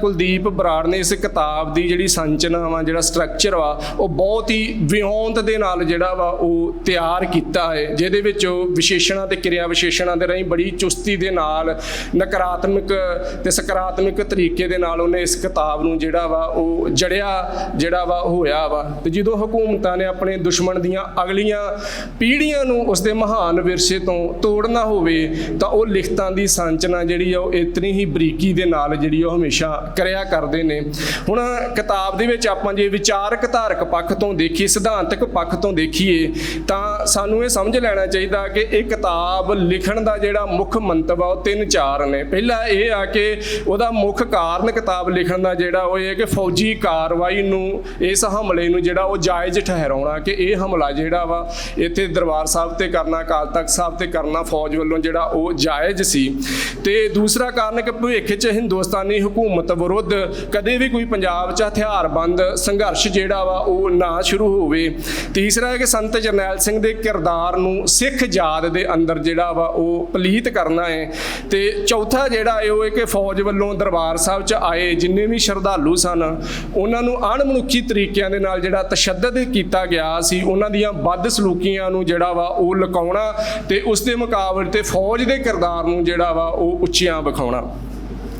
ਕੁਲਦੀਪ ਬਰਾੜ ਨੇ ਇਸ ਕਿਤਾਬ ਦੀ ਜਿਹੜੀ ਸੰਚਨਾ ਵਾ, ਜਿਹੜਾ ਸਟਰਕਚਰ ਵਾ, ਉਹ ਬਹੁਤ ਹੀ ਵਿਉਂਤ ਦੇ ਨਾਲ ਜਿਹੜਾ ਵਾ, ਉਹ ਤਿਆਰ ਕੀਤਾ ਹੈ। ਜਿਹਦੇ ਵਿੱਚ ਉਹ ਵਿਸ਼ੇਸ਼ਣਾਂ ਤੇ ਕਿਰਿਆ ਵਿਸ਼ੇਸ਼ਣਾਂ ਦੇ ਰਾਹੀਂ ਬੜੀ ਚੁਸਤੀ ਦੇ ਨਾਲ, ਨਕਾਰਾਤਮਕ ਤੇ ਸਕਾਰਾਤਮਕ ਤਰੀਕੇ ਦੇ ਨਾਲ ਉਹਨੇ ਇਸ ਕਿਤਾਬ ਨੂੰ ਜਿਹੜਾ ਵਾ, ਉਹ ਜੜਿਆ, ਜਿਹੜਾ ਵਾ, ਹੋਇਆ ਵਾ। ਤੇ ਜਦੋਂ ਹਕੂਮਤਾਂ ਨੇ ਆਪਣੇ ਦੁਸ਼ਮਣ ਦੀਆਂ ਅਗਲੀਆਂ ਪੀੜ੍ਹੀਆਂ ਨੂੰ ਉਸ ਦੇ ਮਹਾਨ ਵਿਰਸੇ ਤੋਂ ਤੋੜਨਾ ਹੋਵੇ, ਤਾਂ ਉਹ ਲਿਖਤਾਂ ਦੀ ਸੰਚਨਾ ਜਿਹੜੀ ਆ, ਉਹ ਇਤਨੀ ਹੀ ਬਰੀਕੀ ਦੇ ਨਾਲ ਜਿਹੜੀ ਉਹ ਹਮੇਸ਼ਾ ਕਰਿਆ ਕਰਦੇ ਨੇ। ਹੁਣ ਕਿਤਾਬ ਦੇ ਵਿੱਚ ਆਪਾਂ ਜੇ ਵਿਚਾਰਕ ਧਾਰਕ ਪੱਖ ਤੋਂ ਦੇਖੀਏ, ਸਿਧਾਂਤਕ ਪੱਖ ਤੋਂ ਦੇਖੀਏ, ਤਾਂ ਸਾਨੂੰ ਇਹ ਸਮਝ ਲੈਣਾ ਚਾਹੀਦਾ ਕਿ ਇਹ ਕਿਤਾਬ ਲਿਖਣ ਦਾ ਜਿਹੜਾ ਮੁੱਖ ਮੰਤਵ ਆ, ਉਹ ਤਿੰਨ ਚਾਰ ਨੇ। ਪਹਿਲਾ ਇਹ ਆ ਕਿ ਉਹਦਾ ਮੁੱਖ ਕਾਰਨ ਕਿਤਾਬ ਲਿਖਣ ਦਾ ਜਿਹੜਾ, ਉਹ ਇਹ ਕਿ ਫੌਜੀ ਕਾਰਵਾਈ ਨੂੰ, ਇਸ ਹਮਲੇ ਨੂੰ ਜਿਹੜਾ, ਉਹ ਜਾਇਜ਼ ਠਹਿਰਾਉਣਾ ਕਿ ਇਹ ਹਮਲਾ ਜਿਹੜਾ ਵਾ, ਇੱਥੇ ਦਰਬਾਰ ਸਾਹਿਬ ਤੇ ਕਰਨਾ, ਅਕਾਲ ਤਖਤ ਸਾਹਿਬ ਤੇ ਕਰਨਾ, ਫੌਜ ਵੱਲੋਂ ਜਿਹੜਾ ਉਹ ਜਾਇਜ਼ ਸੀ। ਤੇ ਦੂਸਰਾ ਕਾਰਨ ਕਿ ਭਵਿੱਖ 'ਚ ਹਿੰਦੁਸਤਾਨੀ ਹਕੂਮਤ ਵਿਰੁੱਧ ਕਦੇ ਵੀ ਕੋਈ ਪੰਜਾਬ 'ਚ ਹਥਿਆਰਬੰਦ ਸੰਘਰਸ਼ ਜਿਹੜਾ ਵਾ ਉਹ ਨਾ ਸ਼ੁਰੂ ਹੋਵੇ। ਤੀਸਰਾ ਹੈ ਕਿ ਸੰਤ ਜਰਨੈਲ ਸਿੰਘ ਦੇ ਕਿਰਦਾਰ ਨੂੰ ਸਿੱਖ ਜਾਤ ਦੇ ਅੰਦਰ ਜਿਹੜਾ ਵਾ ਉਹ ਪਲੀਤ ਕਰਨਾ ਹੈ। ਤੇ ਚੌਥਾ ਜਿਹੜਾ ਹੈ ਉਹ ਕਿ ਫੌਜ ਵੱਲੋਂ ਦਰਬਾਰ ਸਾਹਿਬ 'ਚ ਆਏ ਜਿੰਨੇ ਵੀ ਸ਼ਰਧਾਲੂ ਸਨ, ਉਹਨਾਂ ਨੂੰ ਅਣਮਨੁੱਖੀ ਤਰੀਕਿਆਂ ਦੇ ਨਾਲ ਜਿਹੜਾ ਤਸ਼ੱਦਦ ਕੀਤਾ ਗਿਆ ਸੀ, ਉਹਨਾਂ ਦੀਆਂ ਬਦ ਸਲੂਕੀਆਂ ਨੂੰ ਜਿਹੜਾ ਵਾ ਉਹ ਲੁਕਾਉਣਾ ਤੇ ਉਸ ਦੇ ਮੁਕਾਬਲੇ ਤੇ ਫੌਜ ਦੇ ਕਿਰਦਾਰ ਨੂੰ ਜਿਹੜਾ ਵਾ ਉਹ ਉੱਚੀਆਂ ਵਿਖਾਉਣਾ।